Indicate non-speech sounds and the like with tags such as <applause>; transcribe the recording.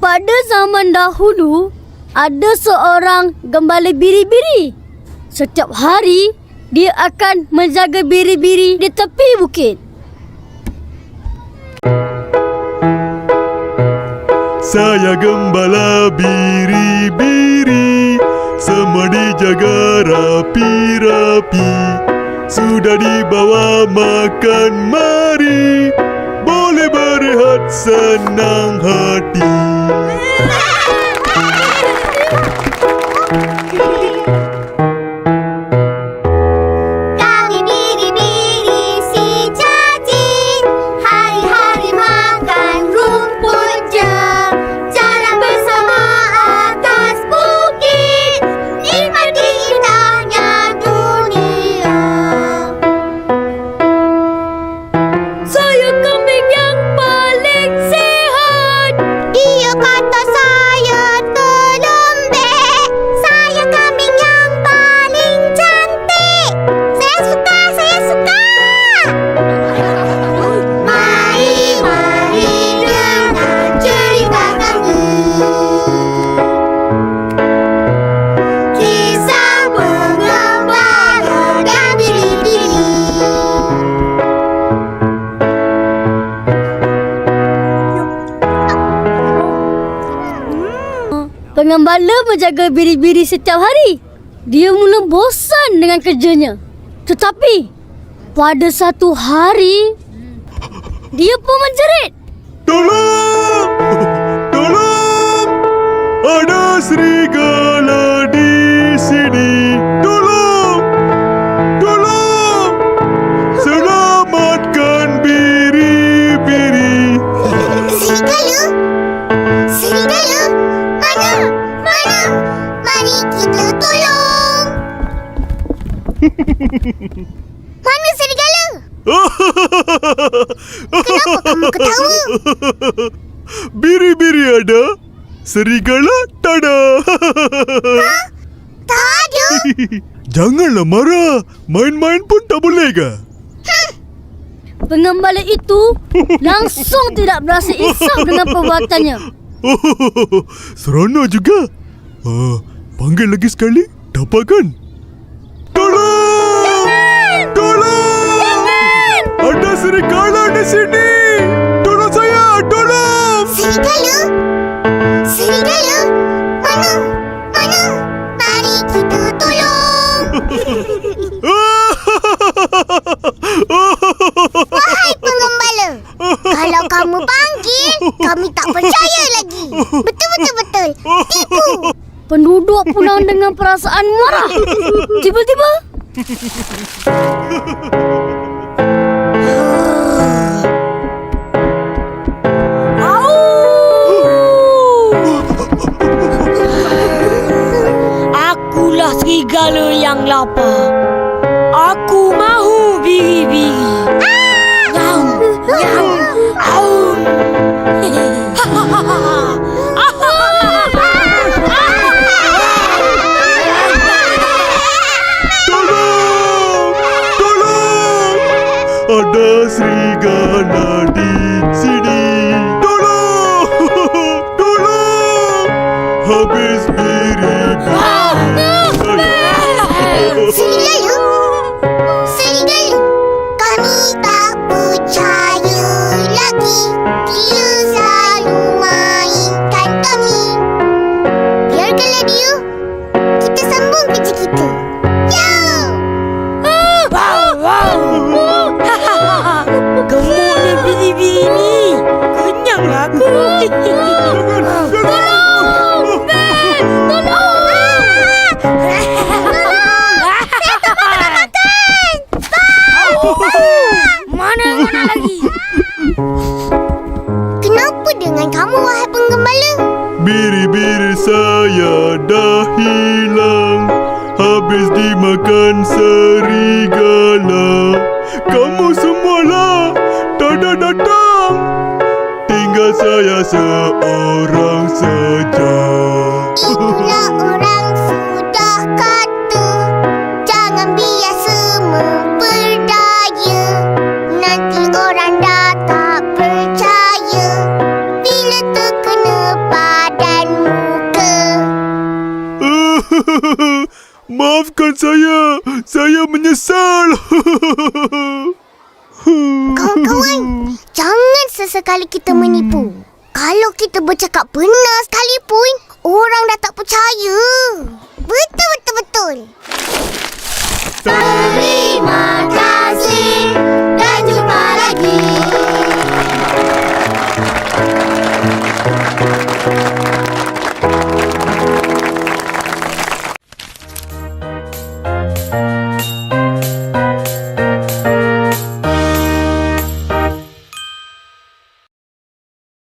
pada zaman dahulu ada seorang gembala biri-biri. Setiap hari dia akan menjaga biri-biri di tepi bukit. Saya gembala biri-biri Semua dijaga rapi-rapi Sudah dibawa makan mari hurts and I'm hurting. Pengembala menjaga biri-biri setiap hari. Dia mula bosan dengan kerjanya. Tetapi pada satu hari dia pun menjerit. Tolong! <laughs> Tolong! Ada serigala Mana serigala? Kenapa kamu ketawa? Biri-biri ada Serigala tak ada Tak ada. <laughs> Janganlah marah Main-main pun tak boleh ke? Pengembala itu langsung tidak berasa insaf dengan perbuatannya. <laughs> Oh, seronok juga. Ah, panggil lagi sekali. Dapat kan? Tolong! Di sini. Tolong saya, tolong! Serigala? Serigala? Mana? Mana? Mari kita tolong. Wahai pengembala, kalau kamu panggil, kami tak percaya lagi. Betul-betul-betul. Tipu. Penduduk pulang dengan perasaan marah. Tiba-tiba Akulah serigala yang lapar. Ada serigala aku. Mana mana lagi? Kenapa dengan kamu, wahai penggembala? Biri-biri saya dah hilang Habis dimakan serigala Kamu tak ada datang Tinggal saya seorang saja. Jika orang sudah kata jangan biar semua berdaya, nanti orang dah tak percaya bila terkena badan muka. <laughs> Maafkan saya, saya menyesal. <laughs> Kawan-kawan, jangan sesekali kita hmm. menipu. Kalau kita bercakap benar sekalipun, orang dah tak percaya. Betul, betul, betul. betul.